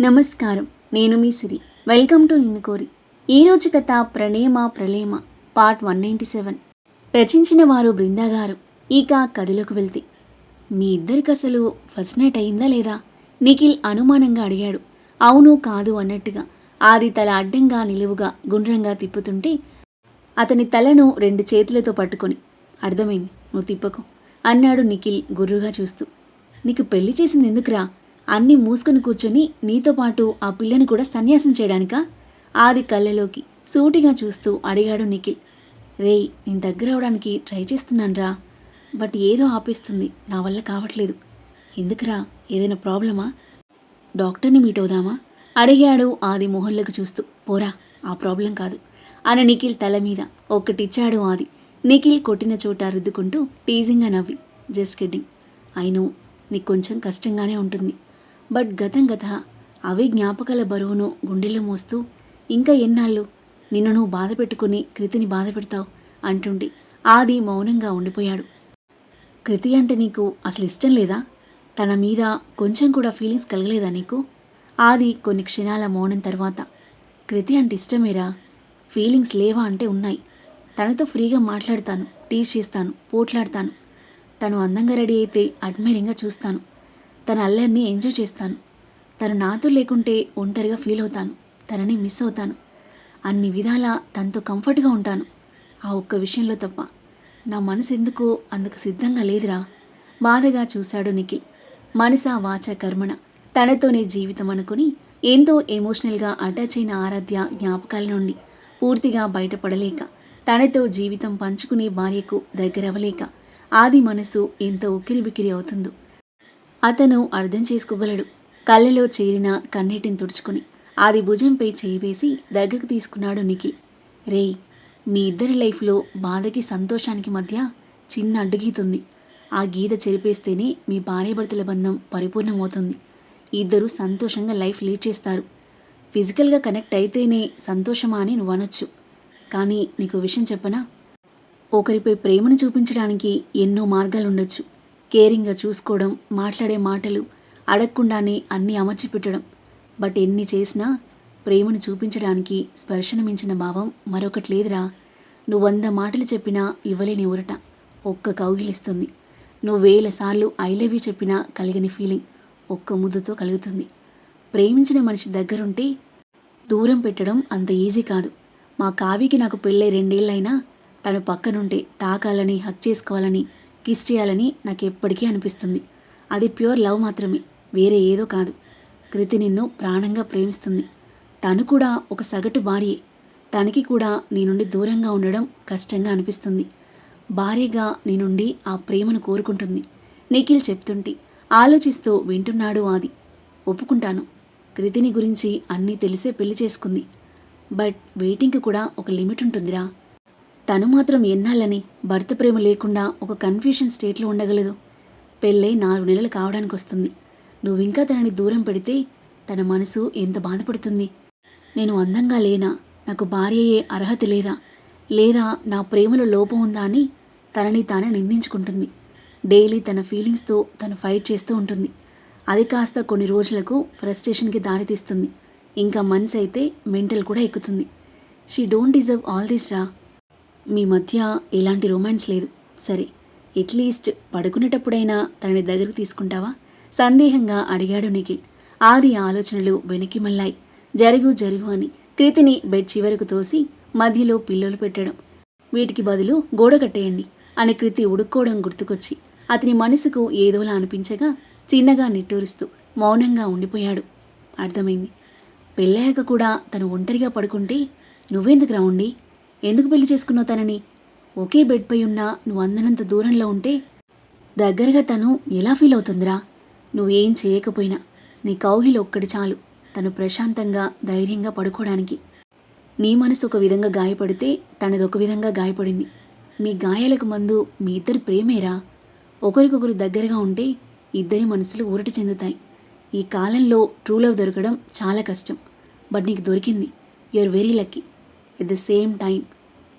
నమస్కారం. నేను మీ సిరి. Welcome to నిన్ను కోరి ఈరోజు కథ ప్రణేమ ప్రళేమ పార్ట్ వన్ నైంటీ సెవెన్. రచించిన వారు బృందా గారు ఇక కథలోకి వెళ్తే. మీ ఇద్దరికి అసలు ఫస్ట్ నైట్ అయిందా లేదా? నిఖిల్ అనుమానంగా అడిగాడు. అవును కాదు అన్నట్టుగా. ఆది తల అడ్డంగా నిలువుగా గుండ్రంగా తిప్పుతుంటే అతని తలను రెండు చేతులతో పట్టుకొని అర్థమైంది. నువ్వు తిప్పకు అన్నాడు నిఖిల్ గుర్రుగా చూస్తూ. నీకు పెళ్ళి చేసింది ఎందుకురా? అన్నీ మూసుకొని కూర్చొని నీతో పాటు ఆ పిల్లని కూడా సన్యాసం చేయడానికా? ఆది కళ్ళలోకి సూటిగా చూస్తూ అడిగాడు నిఖిల్. రేయ్ నేను దగ్గర అవడానికి ట్రై చేస్తున్నానురా. బట్ ఏదో ఆపేస్తుంది. నా వల్ల కావట్లేదు. ఎందుకురా? ఏదైనా ప్రాబ్లమా? డాక్టర్ని మీట్ అవుదామా? అడిగాడు ఆది మోహన్లకు చూస్తూ. పోరా ఆ ప్రాబ్లం కాదు అని నిఖిల్ తల మీద. ఒక్కటిచ్చాడు ఆది. నిఖిల్ కొట్టిన చోట రుద్దుకుంటూ టీజింగ్గా నవ్వి. Just kidding. అయినో నీకు కొంచెం కష్టంగానే ఉంటుంది. బట్ గతం గత అవే జ్ఞాపకాల బరువును గుండెలో మోస్తూ ఇంకా ఎన్నాళ్ళు? నిన్ను నువ్వు బాధ పెట్టుకుని కృతిని బాధ పెడతావు అంటుండి ఆది మౌనంగా ఉండిపోయాడు. కృతి అంటే నీకు అసలు ఇష్టం లేదా? తన మీద కొంచెం కూడా ఫీలింగ్స్ కలగలేదా నీకు? ఆది కొన్ని క్షణాల మౌనం తర్వాత కృతి అంటే ఇష్టమేరా? ఫీలింగ్స్ లేవా అంటే ఉన్నాయి. తనతో ఫ్రీగా మాట్లాడతాను టీచ్ చేస్తాను పోట్లాడతాను. తను అందంగా రెడీ అయితే అడ్మైరింగ్గా చూస్తాను. తన అల్లరిని ఎంజాయ్ చేస్తాను. తను నాతో లేకుంటే ఒంటరిగా ఫీల్ అవుతాను. తనని మిస్ అవుతాను. అన్ని విధాల తనతో కంఫర్ట్గా ఉంటాను. ఆ ఒక్క విషయంలో తప్ప నా మనసు ఎందుకో అందుకు సిద్ధంగా లేదురా. బాధగా చూశాడు నిఖిల్. మనస వాచ కర్మణ. తనతోనే జీవితం అనుకుని ఎంతో ఎమోషనల్గా అటాచ్ అయిన ఆరాధ్య జ్ఞాపకాల నుండి పూర్తిగా బయటపడలేక తనతో జీవితం పంచుకునే భార్యకు దగ్గరవ్వలేక ఆది మనసు ఎంత ఉక్కిరిబిక్కిరి అవుతుందో. అతను అర్థం చేసుకోగలడు. కళ్ళలో చేరిన కన్నీటిని తుడుచుకుని ఆది భుజంపై చేయి వేసి దగ్గరకు తీసుకున్నాడు నిఖిల్. రేయ్ మీ ఇద్దరి లైఫ్లో బాధకి సంతోషానికి మధ్య చిన్న అడ్డుగీతుంది. ఆ గీత చెరిపేస్తేనే మీ భార్యాభర్తల బంధం పరిపూర్ణమవుతుంది. ఇద్దరు సంతోషంగా లైఫ్ లీడ్ చేస్తారు. ఫిజికల్గా కనెక్ట్ అయితేనే సంతోషమా అని నువ్వు అనొచ్చు. కానీ నీకు విషయం చెప్పనా? ఒకరిపై ప్రేమను చూపించడానికి ఎన్నో మార్గాలు ఉండొచ్చు కేరింగ్గా చూసుకోవడం మాట్లాడే మాటలు అడగకుండానే అన్నీ అమర్చి పెట్టడం బట్ ఎన్ని చేసినా ప్రేమను చూపించడానికి స్పర్శను మించిన భావం మరొకటి లేదురా. నువ్వు వంద మాటలు చెప్పినా ఇవ్వలేని ఊరట. ఒక్క కౌగిలిస్తుంది. నువ్వు వేల సార్లు ఐ లవ్ యూ చెప్పినా కలిగని ఫీలింగ్ ఒక్క ముద్దుతో కలుగుతుంది. ప్రేమించిన మనిషి దగ్గరుంటే దూరం పెట్టడం అంత ఈజీ కాదు. మా కావికి నాకు పెళ్ళై రెండేళ్ళైనా తను పక్కనుంటే తాకాలని హక్ చేసుకోవాలని కిస్ చేయాలని నాకు ఎప్పటికీ అనిపిస్తుంది. అది ప్యూర్ లవ్ మాత్రమే వేరే ఏదో కాదు. కృతి నిన్ను ప్రాణంగా ప్రేమిస్తుంది. తను కూడా ఒక సగటు భార్యే. తనకి కూడా నీ నుండి దూరంగా ఉండడం కష్టంగా అనిపిస్తుంది. భార్యగా నీ నుండి ఆ ప్రేమను కోరుకుంటుంది. నిఖిల్ చెప్తుంటే ఆలోచిస్తూ వింటున్నాడు ఆది. ఒప్పుకుంటాను. కృతిని గురించి అన్నీ తెలిసే పెళ్ళి చేసుకుంది. బట్ వెయిటింగ్కి కూడా ఒక లిమిట్ ఉంటుందిరా. తను మాత్రం ఎన్నాళ్ళని భర్త ప్రేమ లేకుండా ఒక కన్ఫ్యూషన్ స్టేట్లో ఉండగలదు. పెళ్ళై నాలుగు నెలలు కావడానికి వస్తుంది నువ్వు ఇంకా తనని దూరం పెడితే తన మనసు ఎంత బాధపడుతుంది? నేను అందంగా లేనా? నాకు భార్యయే అర్హత లేదా? లేదా నా ప్రేమలో లోపం ఉందా అని తనని తానే నిందించుకుంటుంది. డైలీ తన ఫీలింగ్స్తో తను ఫైట్ చేస్తూ ఉంటుంది. అది కాస్త కొన్ని రోజులకు ఫ్రస్ట్రేషన్కి దారితీస్తుంది. ఇంకా మనసు అయితే మెంటల్ కూడా ఎక్కుతుంది. She don't deserve all this రా. మీ మధ్య ఎలాంటి రొమాన్స్ లేదు. సరే ఎట్లీస్ట్ పడుకునేటప్పుడైనా తనని దగ్గరకు తీసుకుంటావా? సందేహంగా అడిగాడు నిఖిల్. ఆది ఆలోచనలు వెనక్కి మళ్ళాయి. జరుగు జరుగు అని కృతిని బెడ్ చివరకు తోసి మధ్యలో పిల్లలు పెట్టడం. వీటికి బదులు గోడ కట్టేయండి అని కృతి ఉడుక్కోవడం గుర్తుకొచ్చి అతని మనసుకు ఏదోలా అనిపించగా చిన్నగా నిట్టూరుస్తూ మౌనంగా ఉండిపోయాడు. అర్థమైంది. పెళ్ళాక కూడా తను ఒంటరిగా పడుకుంటే నువ్వెందుకు రావుండి? ఎందుకు పెళ్ళి చేసుకున్నావు తనని? ఒకే బెడ్పై ఉన్నా నువ్వు అందనంత దూరంలో ఉంటే దగ్గరగా తను ఎలా ఫీల్ అవుతుందిరా? నువ్వేం చేయకపోయినా నీ కౌగిలి ఒక్కడి చాలు తను ప్రశాంతంగా ధైర్యంగా పడుకోవడానికి. నీ మనసు ఒక విధంగా గాయపడితే తనది ఒక విధంగా గాయపడింది. మీ గాయాలకు మందు మీ ఇద్దరి ప్రేమేరా? ఒకరికొకరు దగ్గరగా ఉంటే ఇద్దరి మనసులు ఊరటి చెందుతాయి. ఈ కాలంలో ట్రూ లవ్ దొరకడం చాలా కష్టం బట్ నీకు దొరికింది. Are very lucky. At the same time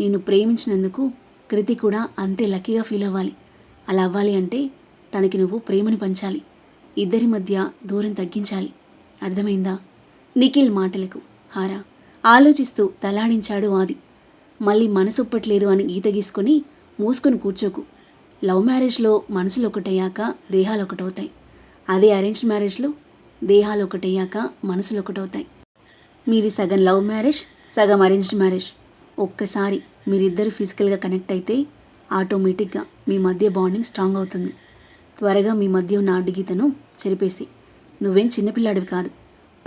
నేను ప్రేమించినందుకు కృతి కూడా అంతే లక్కీగా ఫీల్ అవ్వాలి. అలా అవ్వాలి అంటే తనకి నువ్వు ప్రేమని పంచాలి. ఇద్దరి మధ్య దూరం తగ్గించాలి. అర్థమైందా? నిఖిల్ మాటలకు హారా ఆలోచిస్తూ తలాడించాడు ఆది. మళ్ళీ మనసొప్పట్లేదు అని గీత గీసుకొని మూసుకొని కూర్చోకు. లవ్ మ్యారేజ్లో మనసులు ఒకటయ్యాక దేహాలు ఒకటవుతాయి అదే అరేంజ్ మ్యారేజ్లో దేహాలు ఒకటయ్యాక మనసులు ఒకటవుతాయి మీది సగం లవ్ మ్యారేజ్ సగం అరేంజ్డ్ మ్యారేజ్ ఒక్కసారి మీరిద్దరు ఫిజికల్గా కనెక్ట్ అయితే ఆటోమేటిక్గా మీ మధ్య బాండింగ్ స్ట్రాంగ్ అవుతుంది. త్వరగా మీ మధ్య ఉన్న అడ్డుగీతను చెరిపేసి. నువ్వేం చిన్నపిల్లాడివి కాదు.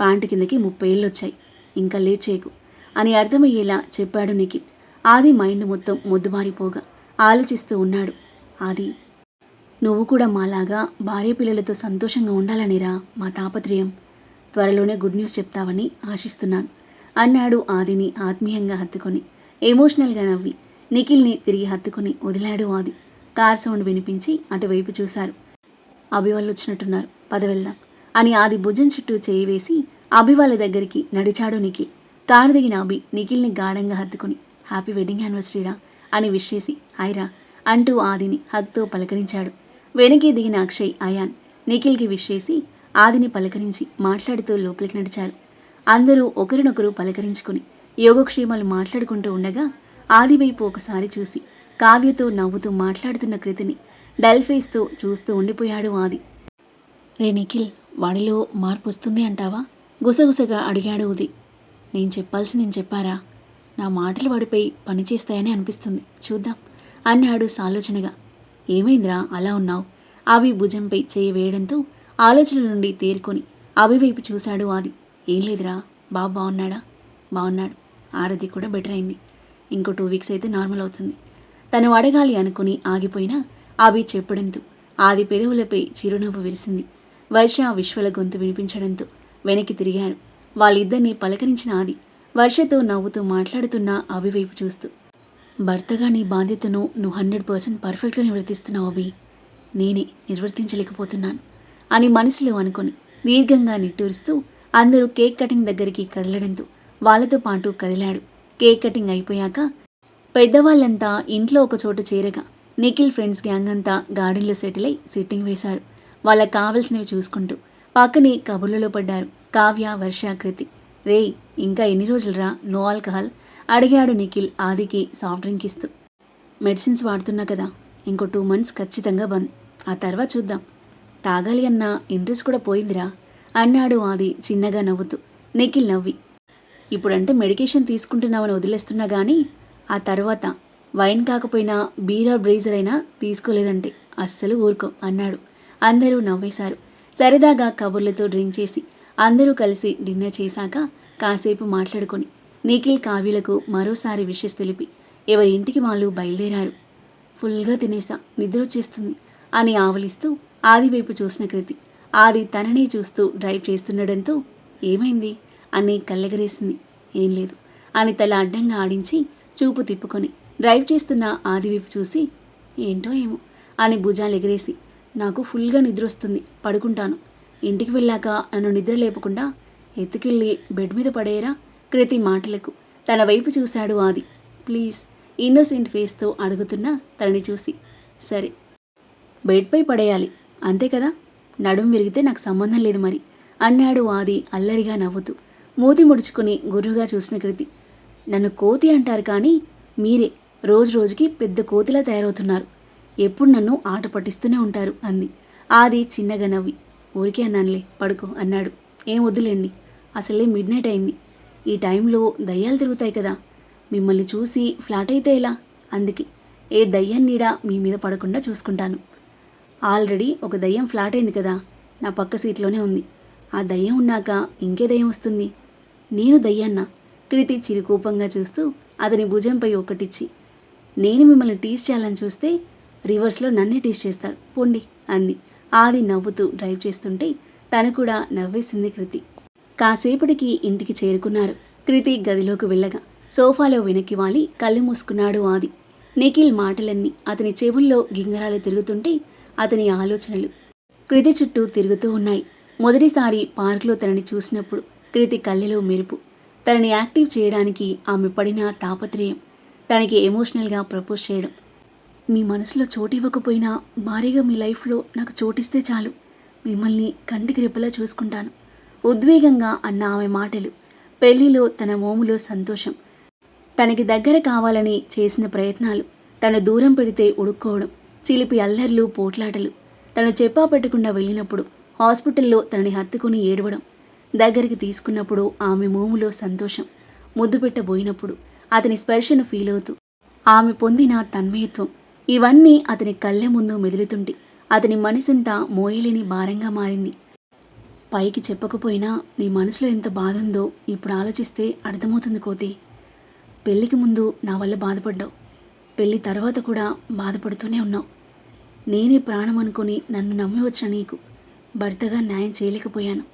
ప్యాంటు కిందకి ముప్పై ఏళ్ళు వచ్చాయి. ఇంకా లేట్ చేయకు. అని అర్థమయ్యేలా చెప్పాడు నిఖిల్. ఆది మైండ్ మొత్తం మొద్దుబారిపోగా ఆలోచిస్తూ ఉన్నాడు. ఆది నువ్వు కూడా మాలాగా భార్య పిల్లలతో సంతోషంగా ఉండాలనిరా మా తాపత్రయం. త్వరలోనే గుడ్ న్యూస్ చెప్తావని ఆశిస్తున్నాను. అన్నాడు ఆదిని ఆత్మీయంగా హత్తుకొని. ఎమోషనల్గా నవ్వి. నిఖిల్ని తిరిగి హత్తుకొని వదిలాడు ఆది. కార్ సౌండ్ వినిపించి అటువైపు చూశారు. అభి వాళ్ళు వచ్చినట్టున్నారు. పద వెళ్దాం అని ఆది భుజం చుట్టూ చేయి వేసి అభి వాళ్ళ దగ్గరికి నడిచాడు నిఖిల్. కారు దిగిన అభి నిఖిల్ని గాఢంగా హత్తుకొని హ్యాపీ వెడ్డింగ్ యానివర్సరీరా అని విష్ చేసి హాయ్రా అంటూ ఆదిని హత్తుతో పలకరించాడు. వెనక్కి దిగిన అక్షయ్ అయాన్ నిఖిల్కి విష్ చేసి ఆదిని పలకరించి మాట్లాడుతూ లోపలికి నడిచారు. అందరూ ఒకరినొకరు పలకరించుకుని యోగక్షేమాలు మాట్లాడుకుంటూ ఉండగా ఆదివైపు ఒకసారి చూసి కావ్యతో నవ్వుతూ మాట్లాడుతున్న కృతిని డల్ ఫేస్తో చూస్తూ ఉండిపోయాడు ఆది. రే నిఖిల్ వాడిలో మార్పు వస్తుంది అంటావా? గుసగుసగా అడిగాడు ఉది. నేను చెప్పాల్సి నేను చెప్పారా? నా మాటలు వాడిపై పనిచేస్తాయని అనిపిస్తుంది. చూద్దాం అన్నాడు సాలోచనగా. ఏమైందిరా? అలా ఉన్నావు. అవి భుజంపై చేయి వేయడంతో ఆలోచనల నుండి తేరుకొని అవి వైపు చూశాడు ఆది. ఏం లేదురా బాబు బాగున్నాడా? బాగున్నాడు. ఆరతి కూడా బెటర్ అయింది. ఇంకో టూ వీక్స్ అయితే నార్మల్ అవుతుంది. తను అడగాలి అనుకుని ఆగిపోయినా అవి చెప్పడంతో ఆది పెదవులపై చిరునవ్వు విరిసింది. వర్ష విశ్వల గొంతు వినిపించడంతో వెనక్కి తిరిగారు. వాళ్ళిద్దరినీ పలకరించిన ఆది వర్షతో నవ్వుతూ మాట్లాడుతున్న అవి వైపు చూస్తూ భర్తగా నీ బాధ్యతను నువ్వు హండ్రెడ్ పర్సెంట్ పర్ఫెక్ట్గా నిర్వర్తిస్తున్నావు అభి. నేనే నిర్వర్తించలేకపోతున్నాను అని మనసులో అనుకొని దీర్ఘంగా నిట్టూరుస్తూ అందరూ కేక్ కటింగ్ దగ్గరికి కదలడంతో వాళ్ళతో పాటు కదిలాడు. కేక్ కటింగ్ అయిపోయాక పెద్దవాళ్ళంతా ఇంట్లో ఒక చోట చేరగా నిఖిల్ ఫ్రెండ్స్ గ్యాంగ్ అంతా గార్డెన్లో సెటిల్ అయి సిట్టింగ్ వేశారు. వాళ్ళకి కావలసినవి చూసుకుంటూ పక్కనే కబుర్లలో పడ్డారు కావ్య వర్షాకృతి రే రేయ్ ఇంకా ఎన్ని రోజులురా? No alcohol? అడిగాడు నిఖిల్ ఆదికి సాఫ్ట్ డ్రింక్ ఇస్తూ. మెడిసిన్స్ వాడుతున్నా కదా ఇంకో టూ మంత్స్ ఖచ్చితంగా బంద్. ఆ తర్వాత చూద్దాం. తాగాలి అన్న ఇంట్రెస్ట్ కూడా పోయిందిరా. అన్నాడు ఆది చిన్నగా నవ్వుతూ. నిఖిల్ నవ్వి. ఇప్పుడంటే మెడికేషన్ తీసుకుంటున్నామని వదిలేస్తున్నా కానీ ఆ తర్వాత వైన్ కాకపోయినా బీరా బ్రేజర్ అయినా తీసుకోలేదంటే అస్సలు ఊరుకో అన్నాడు. అందరూ నవ్వేశారు. సరదాగా కబుర్లతో డ్రింక్ చేసి అందరూ కలిసి డిన్నర్ చేశాక కాసేపు మాట్లాడుకొని నిఖిల్ కావ్యులకు మరోసారి విషెస్ తెలిపి ఎవరి ఇంటికి వాళ్ళు బయలుదేరారు. ఫుల్గా తినేసా. నిద్ర వచ్చేస్తుంది అని ఆవలిస్తూ ఆది వైపు చూసిన కృతి. ఆది తననే చూస్తూ డ్రైవ్ చేస్తుండడంతో ఏమైంది? అని కళ్ళెగరేసింది. ఏం లేదు. అని తల అడ్డంగా ఆడించి చూపు తిప్పుకొని డ్రైవ్ చేస్తున్న ఆది వైపు చూసి ఏంటో ఏమో అని భుజాలు ఎగరేసి నాకు ఫుల్గా నిద్ర వస్తుంది పడుకుంటాను. ఇంటికి వెళ్ళాక నన్ను నిద్ర లేపకుండా ఎత్తుకెళ్ళి బెడ్ మీద పడేయరా? కృతి మాటలకు తన వైపు చూశాడు ఆది. ప్లీజ్ ఇన్నోసెంట్ ఫేస్తో అడుగుతున్నా తనని చూసి సరే బెడ్పై పడేయాలి అంతే కదా? నడుం విరిగితే నాకు సంబంధం లేదు మరి. అన్నాడు ఆది అల్లరిగా నవ్వుతూ. మూతి ముడుచుకుని గుర్రుగా చూసిన కృతి. నన్ను కోతి అంటారు కానీ మీరే రోజు రోజుకి పెద్ద కోతిలా తయారవుతున్నారు. ఎప్పుడు నన్ను ఆట పట్టిస్తూనే ఉంటారు అంది. ఆది చిన్నగా నవ్వి. ఊరికే అన్నానులే పడుకో అన్నాడు. ఏం వద్దులేండి అసలే మిడ్ నైట్ అయింది. ఈ టైంలో దయ్యాలు తిరుగుతాయి కదా మిమ్మల్ని చూసి ఫ్లాట్ అయితే ఎలా? అందుకే. ఏ దయ్యం నీడ మీ మీద పడకుండా చూసుకుంటాను. ఆల్రెడీ ఒక దయ్యం ఫ్లాట్ అయింది కదా. నా పక్క సీట్లోనే ఉంది. ఆ దయ్యం ఉన్నాక ఇంకే దయ్యం వస్తుంది. నేను దయ్యాన్న. కృతి చిరుకోపంగా చూస్తూ అతని భుజంపై ఒకటిచ్చి నేను మిమ్మల్ని టీస్ చేయాలని చూస్తే రివర్స్లో నన్నే టీస్ చేస్తారు. పోండి అంది. ఆది నవ్వుతూ డ్రైవ్ చేస్తుంటే తను కూడా నవ్వేసింది కృతి. కాసేపటికి ఇంటికి చేరుకున్నారు. కృతి గదిలోకి వెళ్ళగా సోఫాలో వెనక్కి వాలి కళ్ళు మూసుకున్నాడు ఆది. నిఖిల్ మాటలన్నీ అతని చెవుల్లో గింగరాలు తిరుగుతుంటే అతని ఆలోచనలు కృతి చుట్టూ తిరుగుతూ ఉన్నాయి. మొదటిసారి పార్కులో తనని చూసినప్పుడు కృతి కళ్ళలో మెరుపు. తనని యాక్టివ్ చేయడానికి ఆమె పడిన తాపత్రయం తనకి ఎమోషనల్గా ప్రపోజ్ చేయడం. మీ మనసులో చోటు ఇవ్వకపోయినా భారీగా మీ లైఫ్లో నాకు చోటిస్తే చాలు. మిమ్మల్ని కంటికి రెప్పలా చూసుకుంటాను. ఉద్వేగంగా అన్న ఆమె మాటలు పెళ్ళిలో తన మోములో సంతోషం. తనకి దగ్గర కావాలని చేసిన ప్రయత్నాలు తను దూరం పెడితే ఉడుక్కోవడం. చిలిపి అల్లర్లు పోట్లాటలు. తను చెప్పా పెట్టకుండా వెళ్ళినప్పుడు హాస్పిటల్లో తనని హత్తుకుని ఏడవడం దగ్గరికి తీసుకున్నప్పుడు ఆమె మోములో సంతోషం ముద్దు పెట్టబోయినప్పుడు అతని స్పర్శను ఫీల్ అవుతూ ఆమె పొందిన తన్మయత్వం ఇవన్నీ అతని కళ్ళ ముందు మెదులుతుంటే అతని మనసంతా మోయలేని భారంగా మారింది. పైకి చెప్పకపోయినా నీ మనసులో ఎంత బాధ ఉందో ఇప్పుడు ఆలోచిస్తే అర్థమవుతుంది కోతి. పెళ్ళికి ముందు నా వల్ల బాధపడ్డావు. పెళ్ళి తర్వాత కూడా బాధపడుతూనే ఉన్నావు. నేనే ప్రాణం అనుకుని నన్ను నమ్మి వచ్చిన నీకు? భర్తగా న్యాయం చేయలేకపోయాను.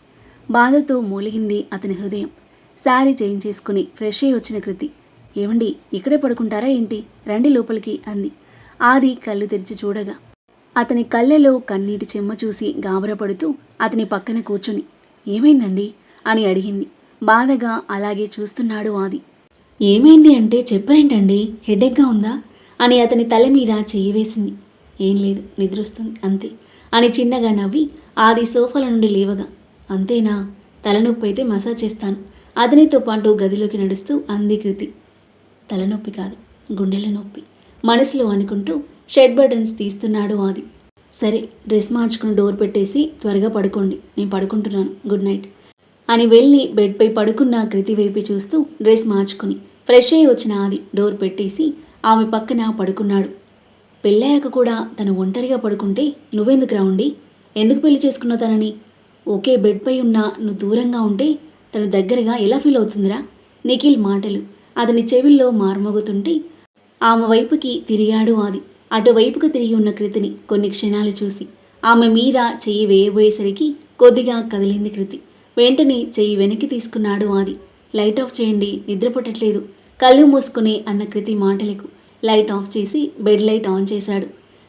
బాధతో మూలిగింది అతని హృదయం. శారీ చేంజ్ చేసుకుని ఫ్రెష్ అయ్యి వచ్చిన కృతి. ఏమండి ఇక్కడే పడుకుంటారా ఏంటి? రండి లోపలికి అంది. ఆది కళ్ళు తెరిచి చూడగా అతని కళ్ళెలో కన్నీటి చెమ్మ చూసి గాబరపడుతూ అతని పక్కన కూర్చొని ఏమైందండి? అని అడిగింది. బాధగా అలాగే చూస్తున్నాడు ఆది. ఏమైంది అంటే చెప్పరేంటండి? హెడేక్గా ఉందా? అని అతని తల మీద చేయవేసింది వేసింది. ఏం లేదు నిద్రొస్తుంది అంతే. అని చిన్నగా నవ్వి ఆది సోఫాల నుండి లేవగా అంతేనా? తలనొప్పి అయితే మసాజ్ చేస్తాను. అతనితో పాటు గదిలోకి నడుస్తూ అంది కృతి. తలనొప్పి కాదు గుండెల నొప్పి. మనసులో అనుకుంటూ షెడ్ బటన్స్ తీస్తున్నాడు ఆది. సరే డ్రెస్ మార్చుకుని డోర్ పెట్టేసి త్వరగా పడుకోండి నేను పడుకుంటున్నాను గుడ్ నైట్. అని వెళ్ళి బెడ్పై పడుకున్న కృతి వైపు చూస్తూ డ్రెస్ మార్చుకుని ఫ్రెష్ అయ్యి వచ్చిన ఆది డోర్ పెట్టేసి ఆమె పక్కన పడుకున్నాడు. పెళ్ళయ్యాక కూడా తను ఒంటరిగా పడుకుంటే నువ్వెందుకు రావుండి ఎందుకు పెళ్ళి చేసుకున్నావు తనని? ఒకే బెడ్పై ఉన్న నువ్వు దూరంగా ఉంటే తను దగ్గరగా ఎలా ఫీల్ అవుతుందిరా? నిఖిల్ మాటలు అతని చెవిల్లో మార్మోగుతుంటే ఆమె వైపుకి తిరిగాడు ఆది. అటువైపుకు తిరిగి ఉన్న కృతిని కొన్ని క్షణాలు చూసి ఆమె మీద చెయ్యి వేయబోయేసరికి కొద్దిగా కదిలింది కృతి. వెంటనే చెయ్యి వెనక్కి తీసుకున్నాడు ఆది. లైట్ ఆఫ్ చేయండి నిద్ర పట్టట్లేదు. కళ్ళు మూసుకుని అన్న కృతి మాటలకు లైట్ ఆఫ్ చేసి బెడ్ లైట్ ఆన్ చేశాడు.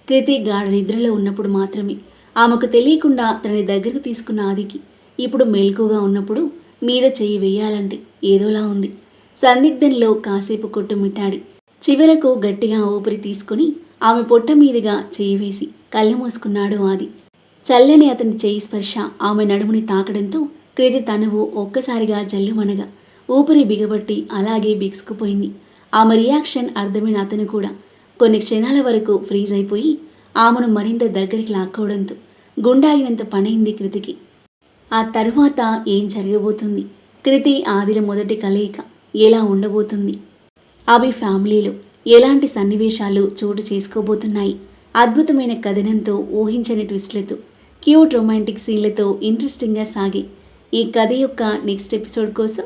కృతి గాఢ నిద్రలో ఉన్నప్పుడు మాత్రమే. ఆమెకు తెలియకుండా తనని దగ్గరకు తీసుకున్న ఆదికి ఇప్పుడు మెలకుగా ఉన్నప్పుడు మీద చెయ్యి వేయాలంటే ఏదోలా ఉంది. సందిగ్ధంలో కాసేపు కొట్టుమిట్టాడి చివరకు గట్టిగా ఊపిరి తీసుకుని ఆమె పొట్ట మీదుగా చెయ్యి వేసి కళ్ళు మూసుకున్నాడు ఆది. చల్లని అతని చెయ్యి స్పర్శ ఆమె నడుముని తాకడంతో కృతి తనువు ఒక్కసారిగా జల్లుమనగా ఊపిరి బిగబట్టి అలాగే బిగుసుకుపోయింది. ఆమె రియాక్షన్ అర్థమైన అతను కూడా. కొన్ని క్షణాల వరకు ఫ్రీజ్ అయిపోయి ఆమెను మరింత దగ్గరికి లాక్కోవడంతో గుండాగినంత పనైంది కృతికి. ఆ తరువాత ఏం జరగబోతుంది? కృతి ఆదిల మొదటి కలయిక ఎలా ఉండబోతుంది? అవి ఫ్యామిలీలో ఎలాంటి సన్నివేశాలు చోటు చేసుకోబోతున్నాయి? అద్భుతమైన కథనంతో ఊహించని ట్విస్ట్లతో క్యూట్ రొమాంటిక్ సీన్లతో ఇంట్రెస్టింగ్గా సాగే ఈ కథ యొక్క నెక్స్ట్ ఎపిసోడ్ కోసం